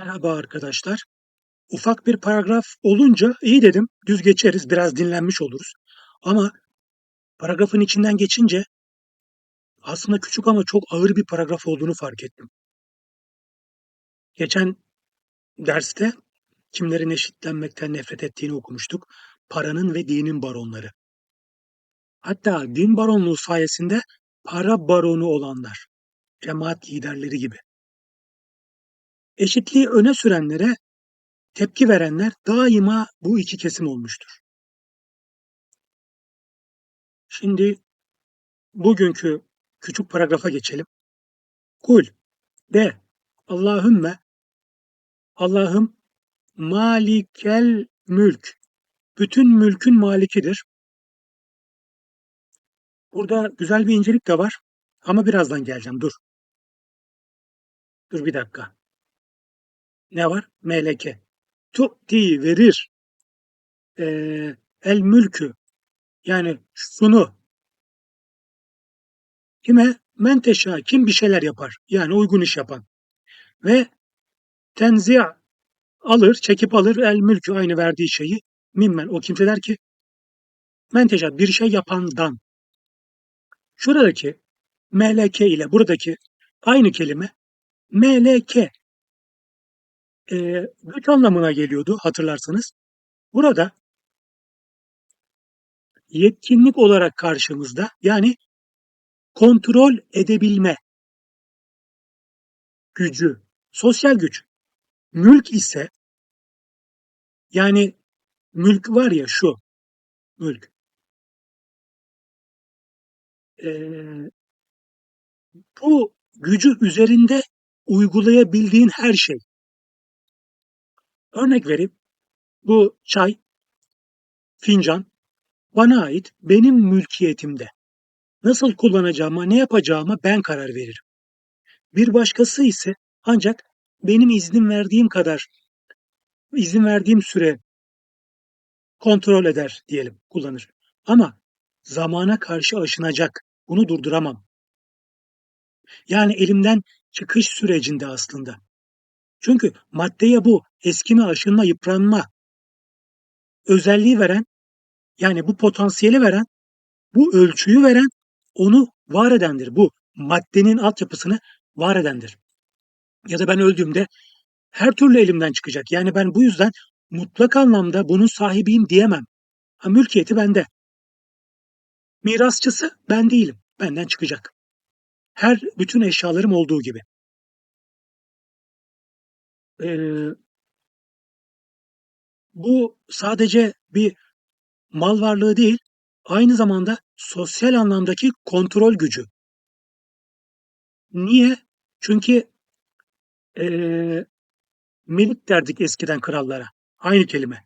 Merhaba arkadaşlar. Ufak bir paragraf olunca iyi dedim. Düz geçeriz, biraz dinlenmiş oluruz. Ama paragrafın içinden geçince aslında küçük ama çok ağır bir paragraf olduğunu fark ettim. Geçen derste kimlerin eşitlenmekten nefret ettiğini okumuştuk. Paranın ve dinin baronları. Hatta din baronluğu sayesinde para baronu olanlar, cemaat liderleri gibi. Eşitliği öne sürenlere tepki verenler daima bu iki kesim olmuştur. Şimdi bugünkü küçük paragrafa geçelim. Kul de Allahümme Allah'ım malikel mülk bütün mülkün malikidir. Burada güzel bir incelik de var ama birazdan geleceğim dur. Dur bir dakika. Ne var? Meleke. Tu'ti verir. Ee, el mülkü yani şunu kime? Menteşa kim bir şeyler yapar. Yani uygun iş yapan. Ve tenzi' alır, çekip alır el mülkü aynı verdiği şeyi mimmen o kimseler ki menteşa bir şey yapandan. Şuradaki meleke ile buradaki aynı kelime meleke e, güç anlamına geliyordu hatırlarsanız. Burada yetkinlik olarak karşımızda yani kontrol edebilme gücü, sosyal güç. Mülk ise yani mülk var ya şu mülk. Ee, bu gücü üzerinde uygulayabildiğin her şey. Örnek vereyim. Bu çay, fincan bana ait, benim mülkiyetimde. Nasıl kullanacağıma, ne yapacağıma ben karar veririm. Bir başkası ise ancak benim izin verdiğim kadar, izin verdiğim süre kontrol eder diyelim, kullanır. Ama zamana karşı aşınacak, bunu durduramam. Yani elimden çıkış sürecinde aslında. Çünkü maddeye bu eskime, aşınma, yıpranma özelliği veren yani bu potansiyeli veren, bu ölçüyü veren onu var edendir. Bu maddenin altyapısını var edendir. Ya da ben öldüğümde her türlü elimden çıkacak. Yani ben bu yüzden mutlak anlamda bunun sahibiyim diyemem. Ha, mülkiyeti bende. Mirasçısı ben değilim. Benden çıkacak. Her bütün eşyalarım olduğu gibi. Ee, bu sadece bir mal varlığı değil, aynı zamanda sosyal anlamdaki kontrol gücü. Niye? Çünkü ee, melik derdik eskiden krallara. Aynı kelime.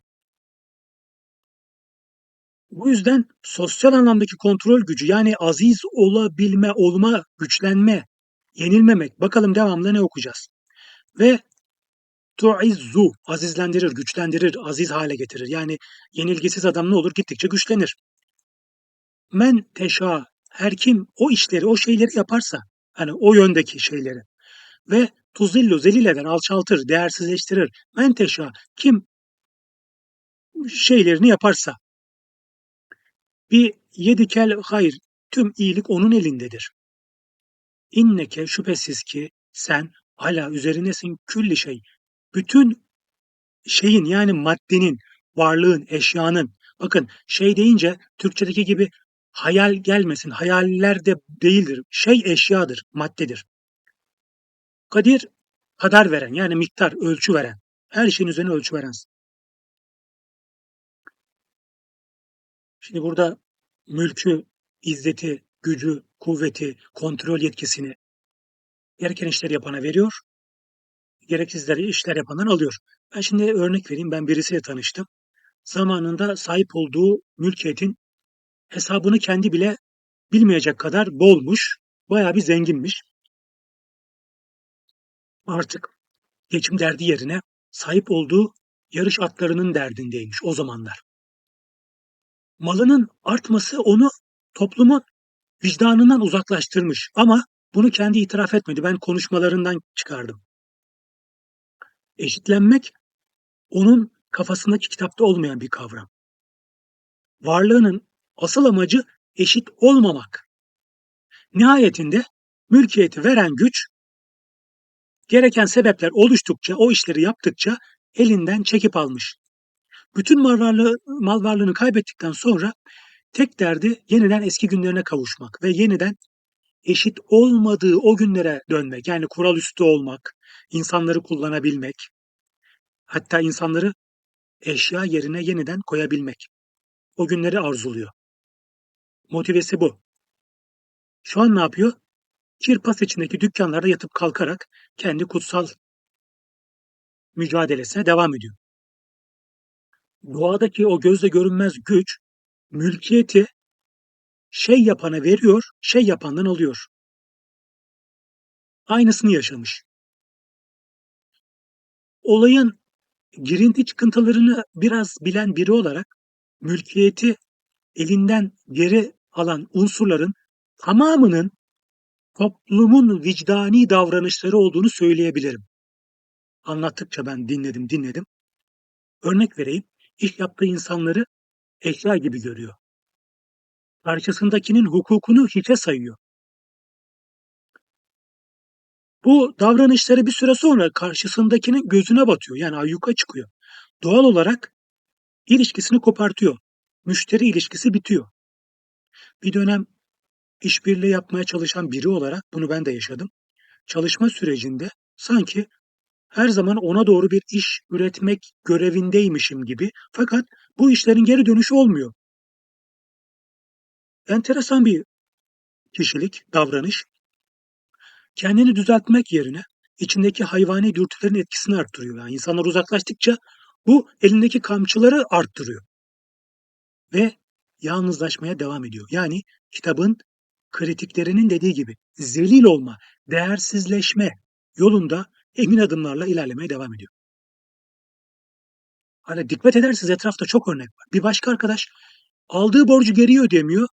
Bu yüzden sosyal anlamdaki kontrol gücü yani aziz olabilme, olma, güçlenme, yenilmemek. Bakalım devamlı ne okuyacağız. Ve tuizzu azizlendirir, güçlendirir, aziz hale getirir. Yani yenilgisiz adam ne olur? Gittikçe güçlenir. Men teşa her kim o işleri, o şeyleri yaparsa, hani o yöndeki şeyleri ve tuzillu zelil eder, alçaltır, değersizleştirir. Men teşa kim şeylerini yaparsa bir yedikel hayır tüm iyilik onun elindedir. İnneke şüphesiz ki sen hala üzerinesin külli şey bütün şeyin yani maddenin, varlığın, eşyanın bakın şey deyince Türkçedeki gibi hayal gelmesin. Hayaller de değildir. Şey eşyadır, maddedir. Kadir kadar veren yani miktar, ölçü veren. Her şeyin üzerine ölçü veren. Şimdi burada mülkü, izzeti, gücü, kuvveti, kontrol yetkisini gereken işleri yapana veriyor gereksizleri işler yapandan alıyor. Ben şimdi örnek vereyim. Ben birisiyle tanıştım. Zamanında sahip olduğu mülkiyetin hesabını kendi bile bilmeyecek kadar bolmuş. Bayağı bir zenginmiş. Artık geçim derdi yerine sahip olduğu yarış atlarının derdindeymiş o zamanlar. Malının artması onu toplumun vicdanından uzaklaştırmış ama bunu kendi itiraf etmedi. Ben konuşmalarından çıkardım. Eşitlenmek onun kafasındaki kitapta olmayan bir kavram. Varlığının asıl amacı eşit olmamak. Nihayetinde mülkiyeti veren güç gereken sebepler oluştukça, o işleri yaptıkça elinden çekip almış. Bütün mal, varlığı, mal varlığını kaybettikten sonra tek derdi yeniden eski günlerine kavuşmak ve yeniden eşit olmadığı o günlere dönmek. Yani kural üstü olmak, insanları kullanabilmek, hatta insanları eşya yerine yeniden koyabilmek. O günleri arzuluyor. Motivesi bu. Şu an ne yapıyor? Kirpas içindeki dükkanlarda yatıp kalkarak kendi kutsal mücadelesine devam ediyor. Doğadaki o gözle görünmez güç mülkiyeti şey yapana veriyor, şey yapandan alıyor. Aynısını yaşamış. Olayın girinti çıkıntılarını biraz bilen biri olarak mülkiyeti elinden geri alan unsurların tamamının toplumun vicdani davranışları olduğunu söyleyebilirim. Anlattıkça ben dinledim dinledim. Örnek vereyim. İş yaptığı insanları eşya gibi görüyor. Karşısındakinin hukukunu hiçe sayıyor. Bu davranışları bir süre sonra karşısındakinin gözüne batıyor. Yani ayyuka çıkıyor. Doğal olarak ilişkisini kopartıyor. Müşteri ilişkisi bitiyor. Bir dönem işbirliği yapmaya çalışan biri olarak bunu ben de yaşadım. Çalışma sürecinde sanki her zaman ona doğru bir iş üretmek görevindeymişim gibi fakat bu işlerin geri dönüşü olmuyor. Enteresan bir kişilik, davranış. Kendini düzeltmek yerine içindeki hayvani dürtülerin etkisini arttırıyor. Yani insanlar uzaklaştıkça bu elindeki kamçıları arttırıyor. Ve yalnızlaşmaya devam ediyor. Yani kitabın kritiklerinin dediği gibi zelil olma, değersizleşme yolunda emin adımlarla ilerlemeye devam ediyor. Hani dikkat ederseniz etrafta çok örnek var. Bir başka arkadaş aldığı borcu geri ödemiyor,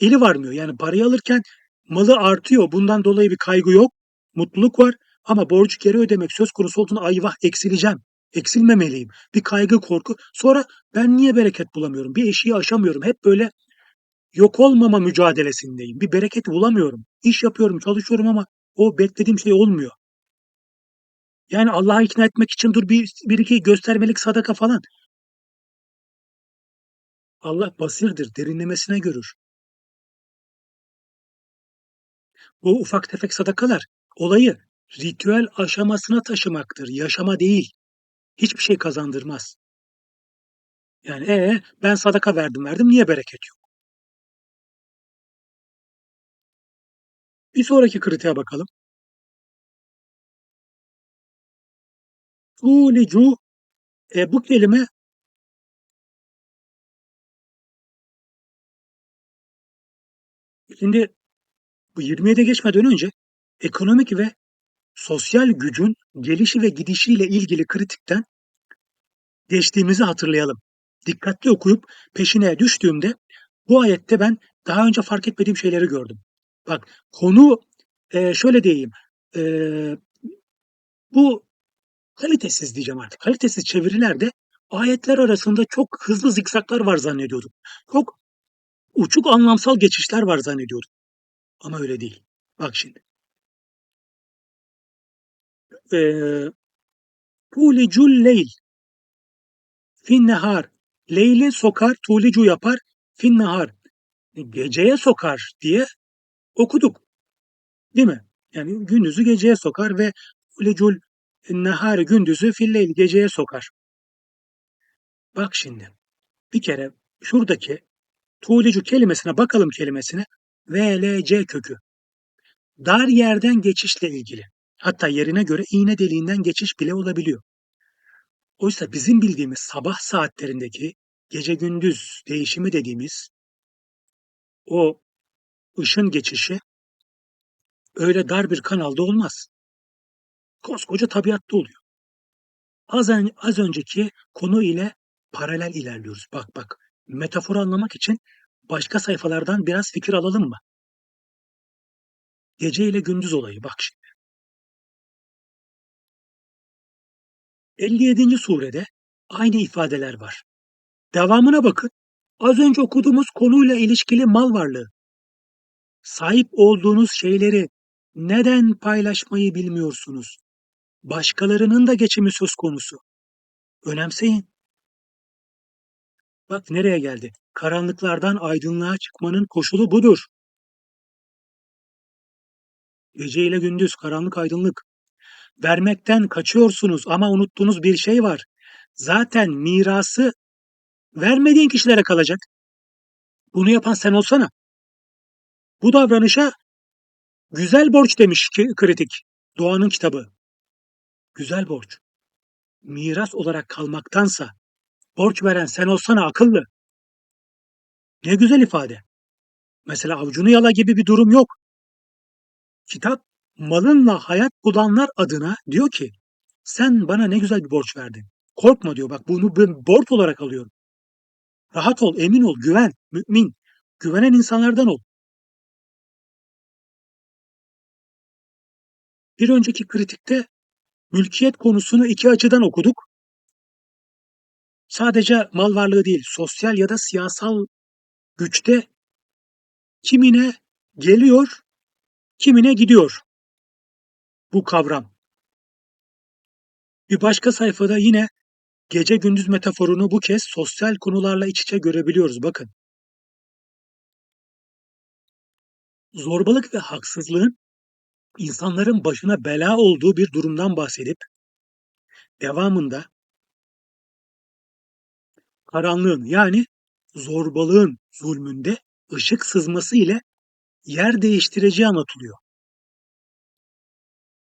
eli varmıyor. Yani parayı alırken malı artıyor. Bundan dolayı bir kaygı yok, mutluluk var. Ama borcu geri ödemek söz konusu olduğunda ayvah eksileceğim, eksilmemeliyim. Bir kaygı, korku. Sonra ben niye bereket bulamıyorum? Bir eşiği aşamıyorum. Hep böyle yok olmama mücadelesindeyim. Bir bereket bulamıyorum. İş yapıyorum, çalışıyorum ama o beklediğim şey olmuyor. Yani Allah'a ikna etmek için dur bir, bir iki göstermelik sadaka falan. Allah basirdir, derinlemesine görür. Bu ufak tefek sadakalar olayı ritüel aşamasına taşımaktır, yaşama değil. Hiçbir şey kazandırmaz. Yani ee, ben sadaka verdim verdim niye bereket yok? Bir sonraki kritiğe bakalım. Tulicu e, bu kelime şimdi bu 27'e geçmeden önce ekonomik ve sosyal gücün gelişi ve gidişiyle ilgili kritikten geçtiğimizi hatırlayalım. Dikkatli okuyup peşine düştüğümde bu ayette ben daha önce fark etmediğim şeyleri gördüm. Bak konu e, şöyle diyeyim. E, bu kalitesiz diyeceğim artık. Kalitesiz çevirilerde ayetler arasında çok hızlı zikzaklar var zannediyordum. Çok uçuk anlamsal geçişler var zannediyordum. Ama öyle değil. Bak şimdi. Ee, Tulicul leyl fin nehar. Leyli sokar, tulicu yapar, fin nehar. Geceye sokar diye okuduk. Değil mi? Yani gündüzü geceye sokar ve tulicul nehar gündüzü filleyl geceye sokar. Bak şimdi. Bir kere şuradaki tuğlicu kelimesine bakalım kelimesine. VLC kökü. Dar yerden geçişle ilgili. Hatta yerine göre iğne deliğinden geçiş bile olabiliyor. Oysa bizim bildiğimiz sabah saatlerindeki gece gündüz değişimi dediğimiz o ışın geçişi öyle dar bir kanalda olmaz. Koskoca tabiatta oluyor. Az, az önceki konu ile paralel ilerliyoruz. Bak bak metaforu anlamak için başka sayfalardan biraz fikir alalım mı? Gece ile gündüz olayı bak şimdi. 57. surede aynı ifadeler var. Devamına bakın. Az önce okuduğumuz konuyla ilişkili mal varlığı. Sahip olduğunuz şeyleri neden paylaşmayı bilmiyorsunuz? Başkalarının da geçimi söz konusu. Önemseyin. Bak nereye geldi? Karanlıklardan aydınlığa çıkmanın koşulu budur. Gece ile gündüz, karanlık aydınlık. Vermekten kaçıyorsunuz ama unuttuğunuz bir şey var. Zaten mirası vermediğin kişilere kalacak. Bunu yapan sen olsana. Bu davranışa güzel borç demiş ki kritik. Doğanın kitabı. Güzel borç. Miras olarak kalmaktansa borç veren sen olsana akıllı. Ne güzel ifade. Mesela avucunu yala gibi bir durum yok. Kitap malınla hayat bulanlar adına diyor ki sen bana ne güzel bir borç verdin. Korkma diyor bak bunu ben borç olarak alıyorum. Rahat ol, emin ol, güven, mümin. Güvenen insanlardan ol. Bir önceki kritikte mülkiyet konusunu iki açıdan okuduk. Sadece mal varlığı değil, sosyal ya da siyasal güçte kimine geliyor, kimine gidiyor bu kavram. Bir başka sayfada yine gece gündüz metaforunu bu kez sosyal konularla iç içe görebiliyoruz bakın. Zorbalık ve haksızlığın insanların başına bela olduğu bir durumdan bahsedip devamında karanlığın yani zorbalığın zulmünde ışık sızması ile yer değiştireceği anlatılıyor.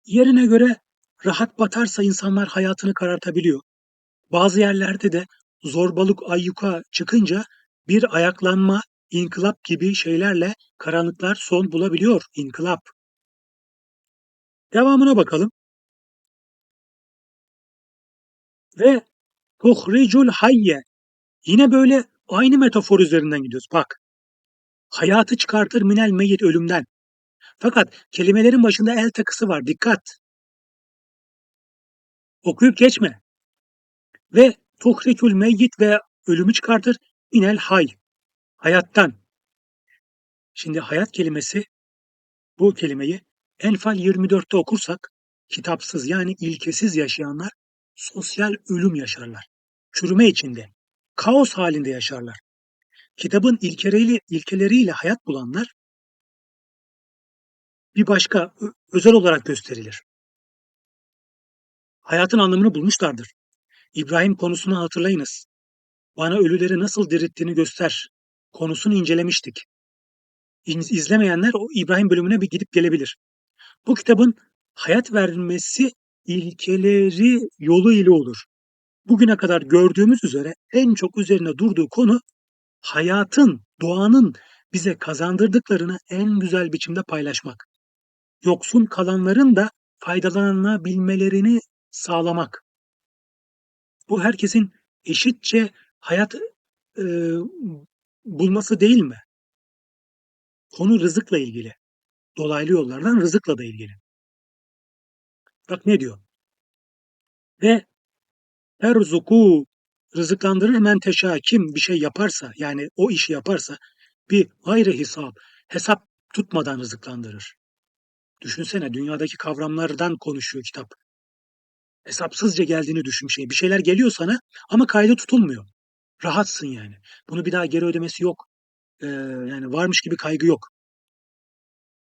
Yerine göre rahat batarsa insanlar hayatını karartabiliyor. Bazı yerlerde de zorbalık ayyuka çıkınca bir ayaklanma, inkılap gibi şeylerle karanlıklar son bulabiliyor. İnkılap. Devamına bakalım. Ve tuhricul hayye. Yine böyle aynı metafor üzerinden gidiyoruz. Bak. Hayatı çıkartır minel meyyit ölümden. Fakat kelimelerin başında el takısı var. Dikkat. Okuyup geçme. Ve tuhricul meyyit ve ölümü çıkartır minel hay. Hayattan. Şimdi hayat kelimesi bu kelimeyi Enfal 24'te okursak kitapsız yani ilkesiz yaşayanlar sosyal ölüm yaşarlar. Çürüme içinde, kaos halinde yaşarlar. Kitabın ilkeleriyle, ilkeleriyle hayat bulanlar bir başka özel olarak gösterilir. Hayatın anlamını bulmuşlardır. İbrahim konusunu hatırlayınız. Bana ölüleri nasıl dirittiğini göster konusunu incelemiştik. İzlemeyenler o İbrahim bölümüne bir gidip gelebilir. Bu kitabın hayat vermesi ilkeleri yolu ile olur. Bugüne kadar gördüğümüz üzere en çok üzerine durduğu konu hayatın, doğanın bize kazandırdıklarını en güzel biçimde paylaşmak. Yoksun kalanların da faydalanabilmelerini sağlamak. Bu herkesin eşitçe hayat e, bulması değil mi? Konu rızıkla ilgili. Dolaylı yollardan rızıkla da ilgili. Bak ne diyor? Ve erzuku rızıklandırır men teşa kim bir şey yaparsa yani o işi yaparsa bir gayri hesap hesap tutmadan rızıklandırır. Düşünsene dünyadaki kavramlardan konuşuyor kitap. Hesapsızca geldiğini düşün şey. Bir şeyler geliyor sana ama kaydı tutulmuyor. Rahatsın yani. Bunu bir daha geri ödemesi yok. Ee, yani varmış gibi kaygı yok.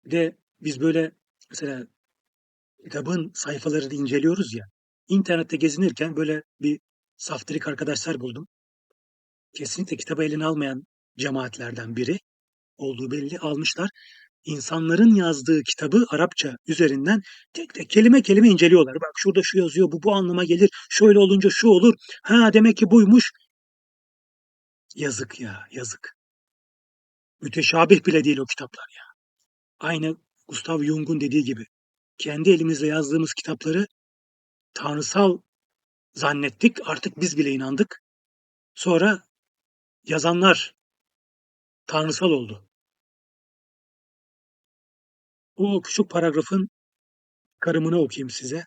Bir de biz böyle mesela kitabın sayfalarını inceliyoruz ya. İnternette gezinirken böyle bir saftirik arkadaşlar buldum. Kesinlikle kitabı eline almayan cemaatlerden biri olduğu belli almışlar. İnsanların yazdığı kitabı Arapça üzerinden tek tek kelime kelime inceliyorlar. Bak şurada şu yazıyor, bu bu anlama gelir, şöyle olunca şu olur. Ha demek ki buymuş. Yazık ya, yazık. Müteşabih bile değil o kitaplar ya. Aynı Gustav Jung'un dediği gibi kendi elimizle yazdığımız kitapları tanrısal zannettik. Artık biz bile inandık. Sonra yazanlar tanrısal oldu. Bu küçük paragrafın karımını okuyayım size.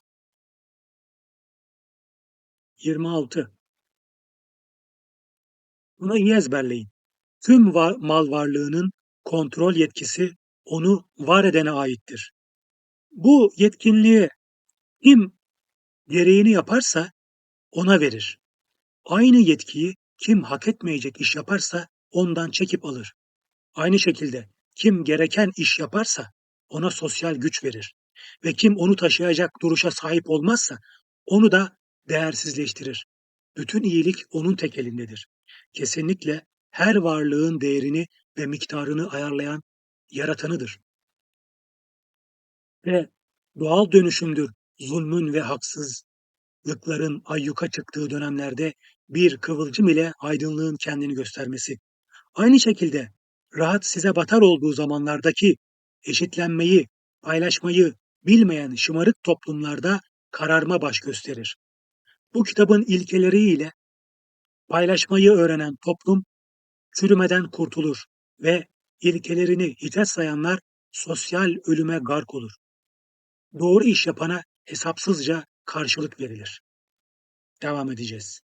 26. Bunu iyi ezberleyin. Tüm var, mal varlığının kontrol yetkisi onu var edene aittir. Bu yetkinliği kim gereğini yaparsa ona verir. Aynı yetkiyi kim hak etmeyecek iş yaparsa ondan çekip alır. Aynı şekilde kim gereken iş yaparsa ona sosyal güç verir ve kim onu taşıyacak duruşa sahip olmazsa onu da değersizleştirir. Bütün iyilik onun tek elindedir. Kesinlikle her varlığın değerini ve miktarını ayarlayan yaratanıdır. Ve doğal dönüşümdür zulmün ve haksızlıkların ayyuka çıktığı dönemlerde bir kıvılcım ile aydınlığın kendini göstermesi. Aynı şekilde rahat size batar olduğu zamanlardaki eşitlenmeyi, paylaşmayı bilmeyen şımarık toplumlarda kararma baş gösterir. Bu kitabın ilkeleriyle paylaşmayı öğrenen toplum çürümeden kurtulur ve ilkelerini hiçe sayanlar sosyal ölüme gark olur. Doğru iş yapana hesapsızca karşılık verilir. Devam edeceğiz.